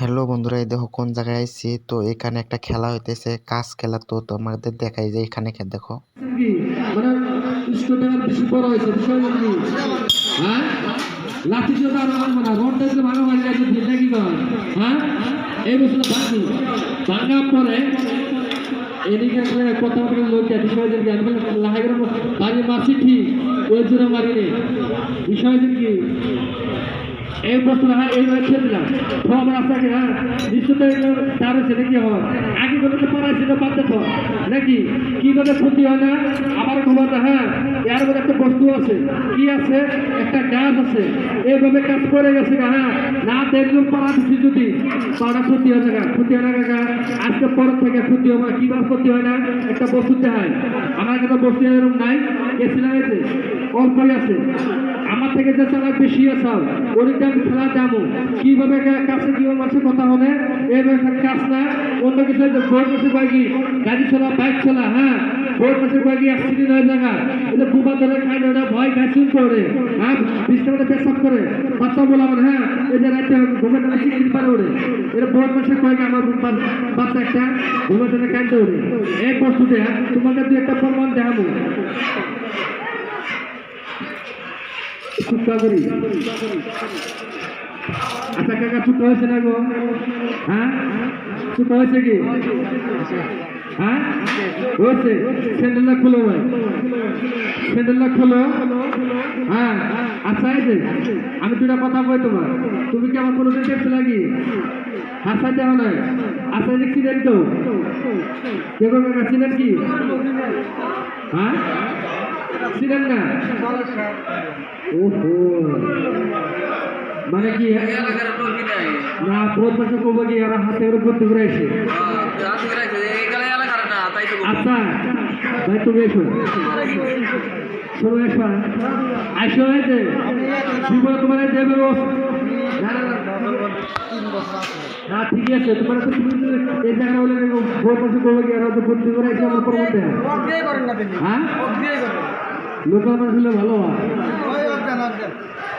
Hello বন্ধুরা, এই দেখো কোন জায়গায় আইছি? তো এখানে একটা খেলা হইতেছে কাজ খেলা। তো তোমাদের দেখাই যে এখানে দেখো। মানে বিষয় কি? হ্যাঁ কি কর হ্যাঁ এই করে করে কি বস্তু হ্যাঁ? ছেড়ে দিলাম তো আমার আপনাকে হ্যাঁ নিশ্চয়ই তার সেটা কি হয় আগে বলে তো পাড়া ছিল বাদ তো। নাকি? কীভাবে ক্ষতি হয় না? আমার না হ্যাঁ? এর মধ্যে একটা বস্তু আছে। কি আছে? একটা গাছ আছে। এইভাবে কাজ করে গেছে হ্যাঁ? না দেখলেও পাড়া দিচ্ছি যদি পাড়া ক্ষতি হয় না ক্ষতি হয় না গা, আজকে পরের থেকে ক্ষতি হবে কীভাবে ক্ষতি হয় না? একটা বস্তু দেখায়। আমার কাছে বস্তু এরকম নাই। গেছিলাম এতে অল্পই আছে? আমার থেকে যে চালা বেশি আছে ওদিকে আমি খেলা যাব কীভাবে কা- কাছে কীভাবে মানুষের কথা হলে? এইভাবে কাজ না। অন্য কিছু বই মাসে কয়েকি গাড়ি চলা, বাইক চলা হ্যাঁ? ভোট মাসে কয়েকি অ্যাক্সিডেন্ট হয়ে জায়গা এটা বুবা ধরে খায় না ভয় খাইছুন করে। হ্যাঁ? মধ্যে পেশাব করে। বাচ্চা বলা মানে হ্যাঁ? যে রাতে ঘুমের টানে চিকিৎ পারে ওরে এটা ভোট মাসে কয়েকি আমার বাচ্চা একটা? ঘুমের টানে কান্দে ওরে এই বস্তুতে তোমাকে দু একটা প্রমাণ দেখাবো। চুপটা করি আচ্ছা কাকা, চুপ হয়েছে না গো? হ্যাঁ? চুপ হয়েছে কি? হ্যাঁ? হয়েছে স্যান্ডেলটা খুলো ভাই। স্যান্ডেলটা খুলো। হ্যাঁ আচ্ছা এই আমি দুটা কথা কই তোমার। তুমি কি আমার কোনো দিন দেখছ নাকি হাসা দেওয়া নয় আচ্ছা যে চিনেন তো? কাকা চিনেন কি? হ্যাঁ? ছিলেন না? ওহো। মানে কি? করব করে এসে। আচ্ছা হয়েছে জীবনে তোমার দেবে ও না ঠিকই আছে তোমার তো তুমি এই জায়গা হলে করব কি আর হাতে ভর্তি করে এসে আমার পরবর্তী হ্যাঁ? লোকাল মানুষ হলে ভালো হয়।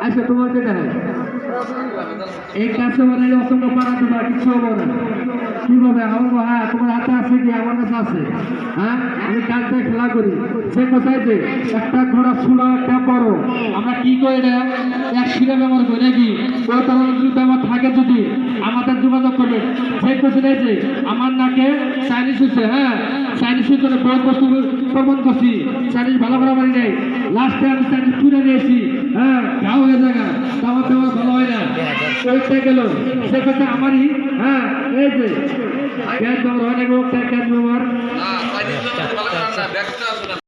আচ্ছা তোমার যেটা এই কাছে মানে অসংখ্য পারা তোমার কিছু হব না। কীভাবে আমার হ্যাঁ তোমার হাতে আছে কি? আমার কাছে আছে। হ্যাঁ? আমি কাজটা খেলা করি। সে কোথায় যে? একটা ঘোড়া ছুড়ো একটা বড় আমরা কি করি না এক শিরা ব্যবহার করি নাকি? ওই যদি আমার থাকে যদি আমাদের যোগাযোগ করবে। সেই কোথায় যে আমার নাকে চাইনিজ হচ্ছে হ্যাঁ? চাইনিজ হচ্ছে বহুত বস্তু প্রমাণ করছি। চাইনিজ ভালো করে মারি নাই। লাস্টে আমি সাইনিস তুলে নিয়েছি হ্যাঁ? গাও হয়ে জায়গা তাও দেওয়া ভালো হয় না। ওইটা গেল। সে কথা আমারই হ্যাঁ? এই যে গ্যাস ব্যবহার হয় না গ্যাস ব্যবহার।